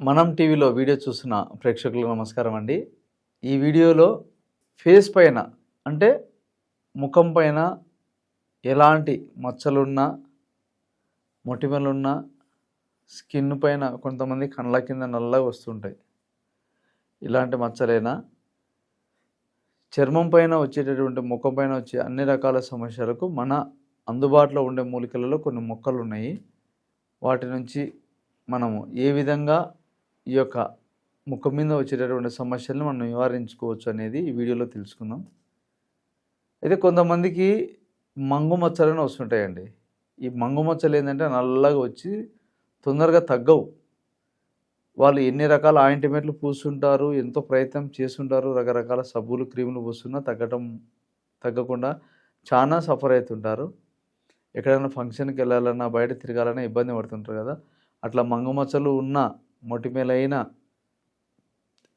మనం టీవీలో వీడియో చూసిన ప్రేక్షకులకు నమస్కారం అండి. ఈ వీడియోలో ఫేస్ పైన అంటే ముఖం పైన ఎలాంటి మచ్చలున్నా మొటిమలున్నా స్కిన్ పైన కొంతమంది కళ్ళ కింద నల్లగా వస్తుంటాయి. ఇలాంటి మచ్చలైనా చర్మం పైన వచ్చేటటువంటి ముఖం పైన వచ్చే అన్ని రకాల సమస్యలకు మన అందుబాటులో ఉండే మూలికలలో కొన్ని మొక్కలు ఉన్నాయి వాటి నుంచి మనము ఏ విధంగా ఈ యొక్క ముఖం మీద వచ్చేటటువంటి సమస్యలను మనం నివారించుకోవచ్చు అనేది ఈ వీడియోలో తెలుసుకుందాం. అయితే కొంతమందికి మంగు మచ్చలను వస్తుంటాయండి. ఈ మంగు మచ్చలు ఏంటంటే నల్లగా వచ్చి తొందరగా తగ్గవు. వాళ్ళు ఎన్ని రకాల ఆయింట్మెంట్లు పూస్తుంటారు ఎంతో ప్రయత్నం చేస్తుంటారు రకరకాల సబ్బులు క్రీములు పూస్తున్నా తగ్గటం తగ్గకుండా చాలా సఫర్ అవుతుంటారు. ఎక్కడైనా ఫంక్షన్కి వెళ్ళాలన్నా బయట తిరగాలన్నా ఇబ్బంది పడుతుంటారు కదా. అట్లా మంగు మచ్చలు ఉన్న మొటిమేలైన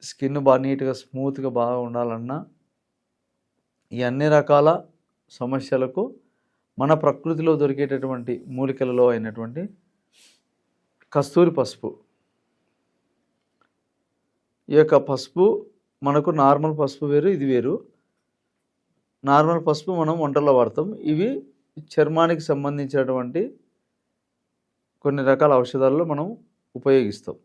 స్కిన్ బాగా నీట్గా స్మూత్గా బాగా ఉండాలన్నా ఈ అన్ని రకాల సమస్యలకు మన ప్రకృతిలో దొరికేటటువంటి మూలికలలో అయినటువంటి కస్తూరి పసుపు. ఈ యొక్క పసుపు మనకు నార్మల్ పసుపు వేరు ఇది వేరు. నార్మల్ పసుపు మనం వంటల్లో వాడతాం. ఇవి చర్మానికి సంబంధించినటువంటి కొన్ని రకాల ఔషధాల్లో మనం ఉపయోగిస్తాం.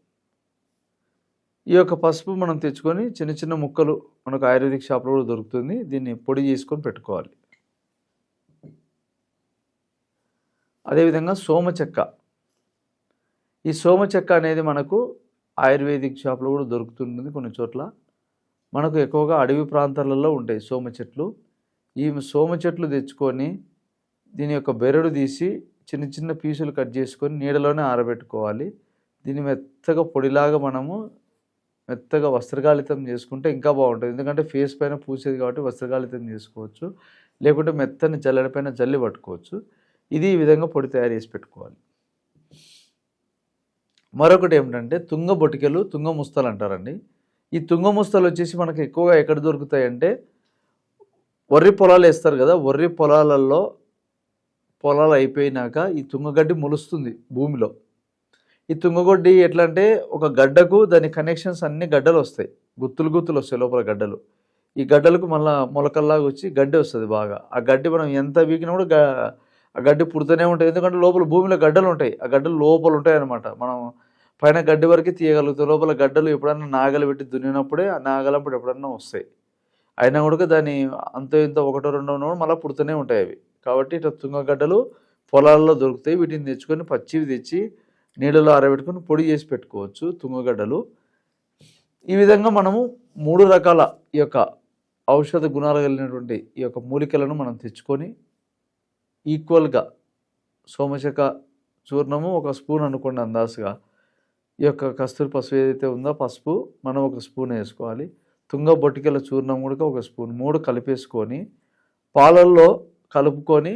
ఈ యొక్క పసుపు మనం తెచ్చుకొని చిన్న చిన్న ముక్కలు మనకు ఆయుర్వేదిక్ షాప్లో కూడా దొరుకుతుంది. దీన్ని పొడి చేసుకొని పెట్టుకోవాలి. అదేవిధంగా సోమ చెక్క ఈ సోమ చెక్క అనేది మనకు ఆయుర్వేదిక్ షాప్లో కూడా దొరుకుతుంటుంది కొన్ని చోట్ల. మనకు ఎక్కువగా అడవి ప్రాంతాలలో ఉంటాయి సోమ చెట్లు ఈ సోమ చెట్లు తెచ్చుకొని దీని యొక్క బెరడు తీసి చిన్న చిన్న పీసులు కట్ చేసుకొని నీడలోనే ఆరబెట్టుకోవాలి. దీన్ని మెత్తగా పొడిలాగా మనము మెత్తగా వస్త్రగాళితం చేసుకుంటే ఇంకా బాగుంటుంది. ఎందుకంటే ఫేస్ పైన పూసేది కాబట్టి వస్త్రగాళితం చేసుకోవచ్చు. లేకుంటే మెత్తని జల్లెడ పైన జల్లి పట్టుకోవచ్చు. ఇది ఈ విధంగా పొడి తయారు చేసి పెట్టుకోవాలి. మరొకటి ఏమిటంటే తుంగ బొటికెలు తుంగ ముస్తలు అంటారండి. ఈ తుంగ ముస్తలు వచ్చేసి మనకు ఎక్కువగా ఎక్కడ దొరుకుతాయి అంటే వరి పొలాలు వేస్తారు కదా వరి పొలాలలో పొలాలు అయిపోయినాక ఈ తుంగగడ్డి మొలుస్తుంది భూమిలో. ఈ తుంగగొడ్డి ఎట్లా అంటే ఒక గడ్డకు దాని కనెక్షన్స్ అన్ని గడ్డలు వస్తాయి. గుత్తులు గుత్తులు వస్తాయి లోపల గడ్డలు. ఈ గడ్డలకు మళ్ళీ మొలకల్లాగా వచ్చి గడ్డి వస్తుంది బాగా. ఆ గడ్డి మనం ఎంత వీకినా కూడా ఆ గడ్డి పుడుతూనే ఉంటుంది. ఎందుకంటే లోపల భూమిలో గడ్డలు ఉంటాయి. ఆ గడ్డలు లోపల ఉంటాయి అనమాట మనం పైన గడ్డి వరకు తీయగలుగుతాం. లోపల గడ్డలు ఎప్పుడన్నా నాగలు పెట్టి దున్నినప్పుడే ఆ నాగలప్పుడు ఎప్పుడన్నా వస్తాయి. అయినా కూడా దాని అంత ఇంత ఒకటో రెండో ఉన్నప్పుడు మళ్ళీ పుడుతూనే ఉంటాయి అవి. కాబట్టి ఇట్లా తుంగగడ్డలు పొలాల్లో దొరుకుతాయి. వీటిని తెచ్చుకొని పచ్చివి తెచ్చి నీళ్ళలో ఆరబెట్టుకొని పొడి చేసి పెట్టుకోవచ్చు తుంగగడ్డలు. ఈ విధంగా మనము మూడు రకాల ఈ యొక్క ఔషధ గుణాలు కలిగినటువంటి ఈ యొక్క మూలికలను మనం తెచ్చుకొని ఈక్వల్గా సోమశక చూర్ణము ఒక స్పూన్ అనుకోండి అందాసుగా ఈ యొక్క కస్తూరి పసుపు ఏదైతే ఉందో పసుపు మనం ఒక స్పూన్ వేసుకోవాలి. తుంగ బొట్టికల చూర్ణం కూడా ఒక స్పూన్ మూడు కలిపేసుకొని పాలల్లో కలుపుకొని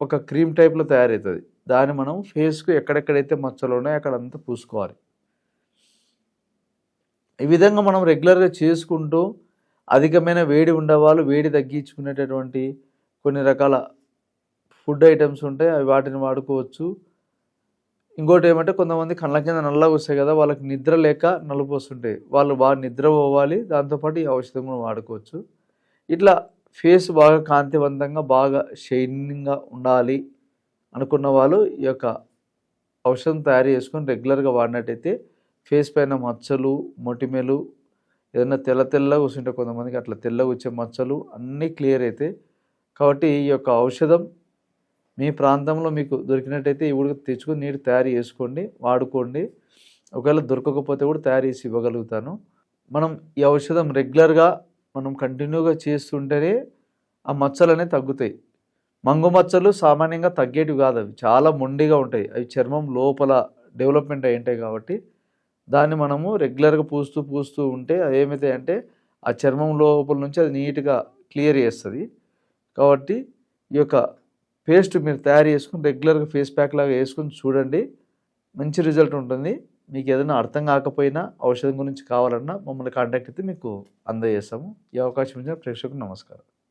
ఒక క్రీమ్ టైప్లో తయారవుతుంది. దాన్ని మనం ఫేస్కు ఎక్కడెక్కడైతే మచ్చలు ఉన్నాయో అక్కడంతా పూసుకోవాలి. ఈ విధంగా మనం రెగ్యులర్గా చేసుకుంటూ అధికమైన వేడి ఉండేవాళ్ళు వేడి తగ్గించుకునేటటువంటి కొన్ని రకాల ఫుడ్ ఐటమ్స్ ఉంటాయి అవి వాటిని వాడుకోవచ్చు. ఇంకోటి ఏమంటే కొంతమంది కళ్ళ కింద నల్లగా వస్తాయి కదా వాళ్ళకి నిద్ర లేక నలుపు వస్తుంటాయి. వాళ్ళు బాగా నిద్ర పోవాలి దాంతోపాటు ఈ ఔషధం కూడా వాడుకోవచ్చు. ఇట్లా ఫేస్ బాగా కాంతివంతంగా బాగా షైనింగ్గా ఉండాలి. అనుకున్న వాళ్ళు ఈ యొక్క ఔషధం తయారు చేసుకొని రెగ్యులర్గా వాడినట్టయితే ఫేస్ పైన మచ్చలు మొటిమెలు ఏదైనా తెల్ల తెల్లగా కూర్చుంటే కొంతమందికి అట్లా తెల్లగా వచ్చే మచ్చలు అన్నీ క్లియర్ అయితే కాబట్టి ఈ యొక్క ఔషధం మీ ప్రాంతంలో మీకు దొరికినట్టయితే ఇవి తెచ్చుకొని నీరు తయారు చేసుకోండి వాడుకోండి. ఒకవేళ దొరకకపోతే కూడా తయారు చేసి ఇవ్వగలుగుతాను. మనం ఈ ఔషధం రెగ్యులర్గా మనం కంటిన్యూగా చేస్తుంటేనే ఆ మచ్చలు అనేవి తగ్గుతాయి. మంగుమచ్చలు సామాన్యంగా తగ్గేటివి కాదు అవి. చాలా మొండిగా ఉంటాయి. అవి చర్మం లోపల డెవలప్మెంట్ అయి ఉంటాయి కాబట్టి దాన్ని మనము రెగ్యులర్గా పూస్తూ పూస్తూ ఉంటే అది ఏమవుతాయి అంటే ఆ చర్మం లోపల నుంచి అది నీట్గా క్లియర్ చేస్తుంది. కాబట్టి ఈ యొక్క పేస్ట్ మీరు తయారు చేసుకుని రెగ్యులర్గా ఫేస్ ప్యాక్ లాగా వేసుకొని చూడండి. మంచి రిజల్ట్ ఉంటుంది. మీకు ఏదైనా అర్థం కాకపోయినా ఔషధం గురించి కావాలన్నా మమ్మల్ని కాంటాక్ట్ అయితే మీకు అందజేస్తాము. ఈ అవకాశం ఇచ్చిన ప్రేక్షకులకు నమస్కారం.